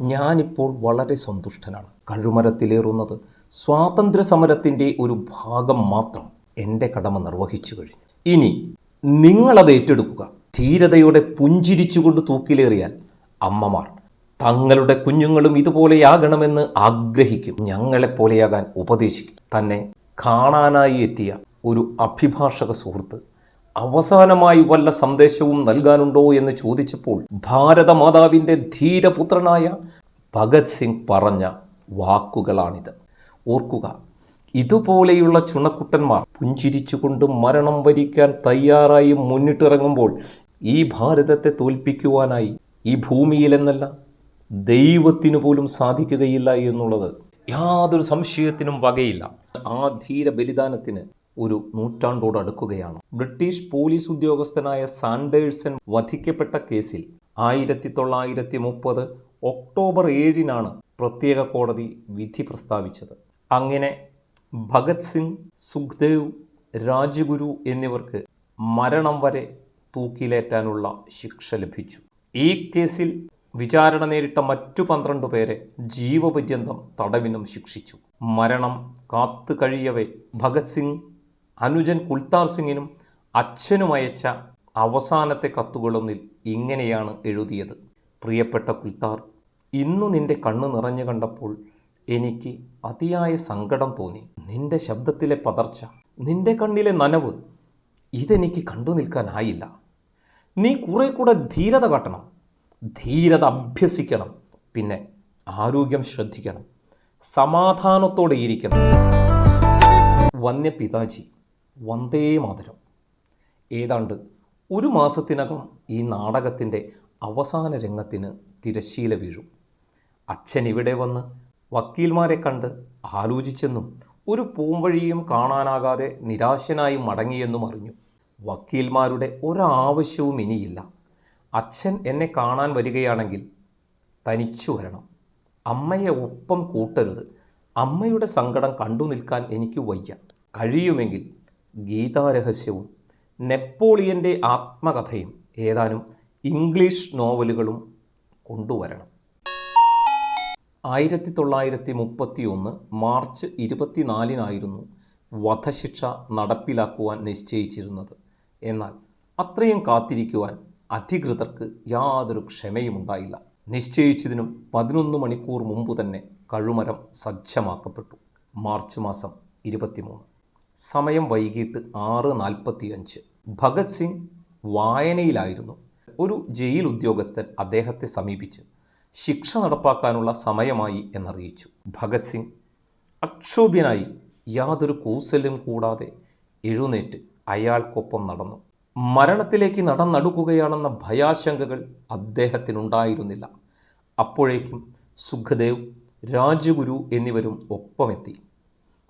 ഞാനിപ്പോൾ വളരെ സന്തുഷ്ടനാണ്. കഴുമരത്തിലേറുന്നത് സ്വാതന്ത്ര്യ സമരത്തിന്റെ ഒരു ഭാഗം മാത്രം എന്റെ കടമ നിർവഹിച്ചു കഴിഞ്ഞു. ഇനി നിങ്ങളത് ഏറ്റെടുക്കുക. ധീരതയോടെ പുഞ്ചിരിച്ചുകൊണ്ട് തൂക്കിലേറിയാൽ അമ്മമാർ തങ്ങളുടെ കുഞ്ഞുങ്ങളും ഇതുപോലെയാകണമെന്ന് ആഗ്രഹിക്കും. ഞങ്ങളെപ്പോലെയാകാൻ ഉപദേശിക്കും. തന്നെ കാണാനായി എത്തിയ ഒരു അഭിഭാഷക സുഹൃത്ത് അവസാനമായി വല്ല സന്ദേശവും നൽകാനുണ്ടോ എന്ന് ചോദിച്ചപ്പോൾ ഭാരതമാതാവിന്റെ ധീരപുത്രനായ ഭഗത് സിംഗ് പറഞ്ഞ വാക്കുകളാണിത്. ഓർക്കുക ഇതുപോലെയുള്ള ചുണക്കുട്ടന്മാർ പുഞ്ചിരിച്ചുകൊണ്ട് മരണം വരിക്കാൻ തയ്യാറായി മുന്നിട്ടിറങ്ങുമ്പോൾ ഈ ഭാരതത്തെ തോൽപ്പിക്കുവാനായി ഈ ഭൂമിയിലെന്നല്ല ദൈവത്തിനു പോലും സാധിക്കുകയില്ല എന്നുള്ളത് യാതൊരു സംശയത്തിനും വകയില്ല. ആ ധീര ബലിദാനത്തിന് ഒരു നൂറ്റാണ്ടോട് അടുക്കുകയാണ്. ബ്രിട്ടീഷ് പോലീസ് ഉദ്യോഗസ്ഥനായ സാൻഡേഴ്സൺ വധിക്കപ്പെട്ട കേസിൽ ആയിരത്തി തൊള്ളായിരത്തി മുപ്പത് ഒക്ടോബർ ഏഴിനാണ് പ്രത്യേക കോടതി വിധി പ്രസ്താവിച്ചത്. അങ്ങനെ ഭഗത് സിംഗ് സുഖ്ദേവ് രാജഗുരു എന്നിവർക്ക് മരണം വരെ തൂക്കിലേറ്റാനുള്ള ശിക്ഷ ലഭിച്ചു. ഈ കേസിൽ വിചാരണ നേരിട്ട മറ്റു പന്ത്രണ്ട് പേരെ ജീവപര്യന്തം തടവിനും ശിക്ഷിച്ചു. മരണം കാത്തു കഴിയവേ ഭഗത് സിംഗ് അനുജൻ കുൽത്താർ സിംഗിനും അച്ഛനും അയച്ച അവസാനത്തെ കത്തുകളൊന്നിൽ ഇങ്ങനെയാണ് എഴുതിയത്. പ്രിയപ്പെട്ട കുൽത്താർ ഇന്നു നിന്റെ കണ്ണു നിറഞ്ഞു കണ്ടപ്പോൾ എനിക്ക് അതിയായ സങ്കടം തോന്നി. നിന്റെ ശബ്ദത്തിലെ പതർച്ച നിന്റെ കണ്ണിലെ നനവ് ഇതെനിക്ക് കണ്ടു നിൽക്കാനായില്ല. നീ കുറെ കൂടെ ധീരത കാട്ടണം. ധീരത അഭ്യസിക്കണം. പിന്നെ ആരോഗ്യം ശ്രദ്ധിക്കണം. സമാധാനത്തോടെ ഇരിക്കണം. വന്യ പിതാജി വന്ദേ മാതരം. ഏതാണ്ട് ഒരു മാസത്തിനകം ഈ നാടകത്തിന്റെ അവസാന രംഗത്തിന് തിരശ്ശീല വീഴും. അച്ഛൻ ഇവിടെ വന്ന് വക്കീൽമാരെ കണ്ട് ആലോചിച്ചെന്നും ഒരു പൂംവഴിയും കാണാനാകാതെ നിരാശനായി മടങ്ങിയെന്നും അറിഞ്ഞു. വക്കീൽമാരുടെ ഒരാവശ്യവും ഇനിയില്ല. അച്ഛൻ എന്നെ കാണാൻ വരികയാണെങ്കിൽ തനിച്ചു വരണം. അമ്മയെ ഒപ്പം കൂട്ടരുത്. അമ്മയുടെ സങ്കടം കണ്ടു നിൽക്കാൻ എനിക്ക് വയ്യ. കഴിയുമെങ്കിൽ ഗീതാരഹസ്യവും നെപ്പോളിയന്റെ ആത്മകഥയും ഏതാനും ഇംഗ്ലീഷ് നോവലുകളും കൊണ്ടുവരണം. ആയിരത്തി തൊള്ളായിരത്തി മുപ്പത്തി ഒന്ന് മാർച്ച് ഇരുപത്തിനാലിനായിരുന്നു വധശിക്ഷ നടപ്പിലാക്കുവാൻ നിശ്ചയിച്ചിരുന്നത്. എന്നാൽ അത്രയും കാത്തിരിക്കുവാൻ അധികൃതർക്ക് യാതൊരു ക്ഷമയുമുണ്ടായില്ല. നിശ്ചയിച്ചതിനും പതിനൊന്ന് മണിക്കൂർ മുമ്പ് തന്നെ കഴുമരം സജ്ജമാക്കപ്പെട്ടു. മാർച്ച് മാസം ഇരുപത്തിമൂന്ന്. സമയം വൈകിട്ട് ആറ് നാൽപ്പത്തി അഞ്ച് ഭഗത് സിംഗ് വായനയിലായിരുന്നു. ഒരു ജയിൽ ഉദ്യോഗസ്ഥൻ അദ്ദേഹത്തെ സമീപിച്ച് ശിക്ഷ നടപ്പാക്കാനുള്ള സമയമായി എന്നറിയിച്ചു. ഭഗത് സിംഗ് അക്ഷോഭ്യനായി യാതൊരു കൂസലും കൂടാതെ എഴുന്നേറ്റ് അയാൾക്കൊപ്പം നടന്നു. മരണത്തിലേക്ക് നടന്നടുക്കുകയാണെന്ന ഭയാശങ്കകൾ അദ്ദേഹത്തിനുണ്ടായിരുന്നില്ല. അപ്പോഴേക്കും സുഖദേവ് രാജഗുരു എന്നിവരും ഒപ്പമെത്തി.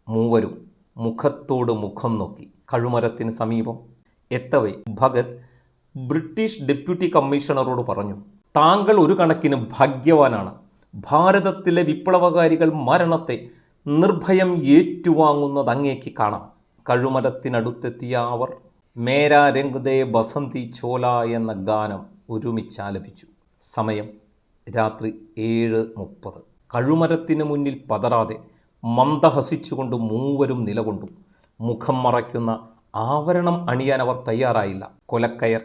മൂവരും മുഖത്തോട് മുഖം നോക്കി. കഴുമരത്തിന് സമീപം എത്തവേ ഭഗത് ബ്രിട്ടീഷ് ഡെപ്യൂട്ടി കമ്മീഷണറോട് പറഞ്ഞു താങ്കൾ ഒരു കണക്കിന് ഭാഗ്യവാനാണ്. ഭാരതത്തിലെ വിപ്ലവകാരികൾ മരണത്തെ നിർഭയം ഏറ്റുവാങ്ങുന്നത് അങ്ങേക്ക് കാണാം. കഴുമരത്തിനടുത്തെത്തിയ അവർ മേരാ രംഗ് ദേ ബസന്തി ചോല എന്ന ഗാനം ഒരുമിച്ചാലപിച്ചു സമയം രാത്രി ഏഴ് മുപ്പത്. കഴുമരത്തിന് മുന്നിൽ പതറാതെ മന്ദഹസിച്ചുകൊണ്ട് മൂവരും നിലകൊണ്ടു. മുഖം മറയ്ക്കുന്ന ആവരണം അണിയാൻ അവർ തയ്യാറായില്ല. കൊലക്കയർ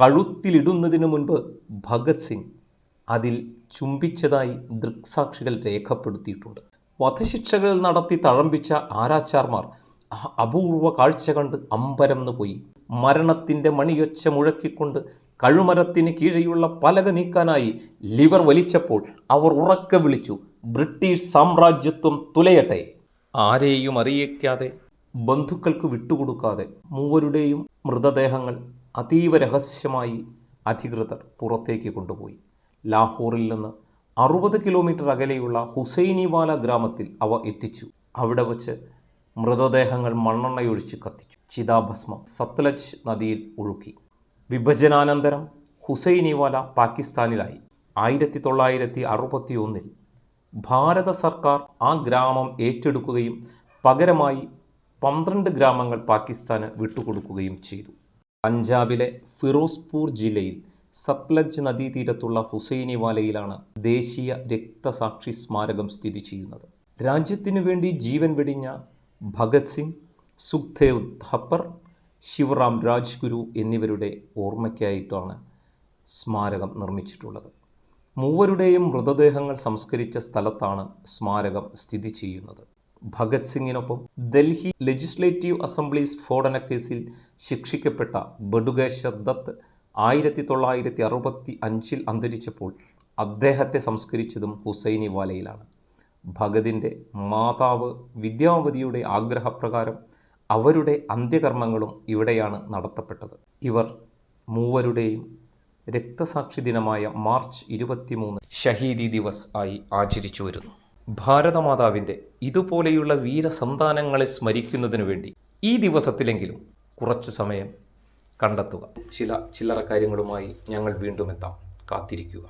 കഴുത്തിലിടുന്നതിനു മുൻപ് ഭഗത് സിംഗ് അതിൽ ചുംബിച്ചതായി ദൃക്സാക്ഷികൾ രേഖപ്പെടുത്തിയിട്ടുണ്ട്. വധശിക്ഷകൾ നടത്തി തഴമ്പിച്ച ആരാച്ചാർമാർ അപൂർവ കാഴ്ച കണ്ട് അമ്പരന്ന് പോയി. മരണത്തിന്റെ മണിയൊച്ച മുഴക്കിക്കൊണ്ട് കഴുമരത്തിന് കീഴെയുള്ള പലക നീക്കാനായി ലിവർ വലിച്ചപ്പോൾ അവർ ഉറക്കെ വിളിച്ചു. ബ്രിട്ടീഷ് സാമ്രാജ്യത്വം തുലയട്ടെ. ആരെയും അറിയിക്കാതെ ബന്ധുക്കൾക്ക് വിട്ടുകൊടുക്കാതെ മൂവരുടെയും മൃതദേഹങ്ങൾ അതീവ രഹസ്യമായി അധികൃതർ പുറത്തേക്ക് കൊണ്ടുപോയി. ലാഹോറിൽ നിന്ന് അറുപത് കിലോമീറ്റർ അകലെയുള്ള ഹുസൈനിവാല ഗ്രാമത്തിൽ അവ എത്തിച്ചു. അവിടെ വച്ച് മൃതദേഹങ്ങൾ മണ്ണെണ്ണയൊഴിച്ച് കത്തിച്ചു. ചിതാഭസ്മം സത്ലജ് നദിയിൽ ഒഴുക്കി. വിഭജനാനന്തരം ഹുസൈനിവാല പാകിസ്ഥാനിലായി. ആയിരത്തി തൊള്ളായിരത്തി അറുപത്തി ഒന്നിൽ ഭാരത സർക്കാർ ആ ഗ്രാമം ഏറ്റെടുക്കുകയും പകരമായി പന്ത്രണ്ട് ഗ്രാമങ്ങൾ പാകിസ്ഥാന് വിട്ടുകൊടുക്കുകയും ചെയ്തു. പഞ്ചാബിലെ ഫിറോസ്പൂർ ജില്ലയിൽ സത്ലജ് നദീതീരത്തുള്ള ഹുസൈനിവാലയിലാണ് ദേശീയ രക്തസാക്ഷി സ്മാരകം സ്ഥിതി ചെയ്യുന്നത്. രാജ്യത്തിനു വേണ്ടി ജീവൻ വെടിഞ്ഞ ഭഗത് സിംഗ് സുഖ്ദേവ് ധപ്പർ ശിവറാം രാജ്ഗുരു എന്നിവരുടെ ഓർമ്മയ്ക്കായിട്ടാണ് സ്മാരകം നിർമ്മിച്ചിട്ടുള്ളത്. മൂവരുടെയും മൃതദേഹങ്ങൾ സംസ്കരിച്ച സ്ഥലത്താണ് സ്മാരകം സ്ഥിതി ചെയ്യുന്നത്. ഭഗത് സിംഗിനൊപ്പം ഡൽഹി ലെജിസ്ലേറ്റീവ് അസംബ്ലി സ്ഫോടന കേസിൽ ശിക്ഷിക്കപ്പെട്ട ബഡുകേശ്വർ ദത്ത് ആയിരത്തി തൊള്ളായിരത്തി അറുപത്തി അഞ്ചിൽ അന്തരിച്ചപ്പോൾ അദ്ദേഹത്തെ സംസ്കരിച്ചതും ഹുസൈനിവാലയിലാണ് ഭഗതിന്റെ മാതാവ് വിദ്യാവതിയുടെ ആഗ്രഹപ്രകാരം അവരുടെ അന്ത്യകർമ്മങ്ങളും ഇവിടെയാണ് നടത്തപ്പെട്ടത്. ഇവർ മൂവരുടെയും രക്തസാക്ഷി ദിനമായ മാർച്ച് ഇരുപത്തിമൂന്ന് ഷഹീദി ദിവസ് ആയി ആചരിച്ചു വരുന്നു. ഭാരതമാതാവിന്റെ ഇതുപോലെയുള്ള വീരസന്താനങ്ങളെ സ്മരിക്കുന്നതിനു വേണ്ടി ഈ ദിവസത്തിലെങ്കിലും കുറച്ച് സമയം കണ്ടെത്തുക. ചില ചില്ലറ കാര്യങ്ങളുമായി ഞങ്ങൾ വീണ്ടും എത്താം. കാത്തിരിക്കുക.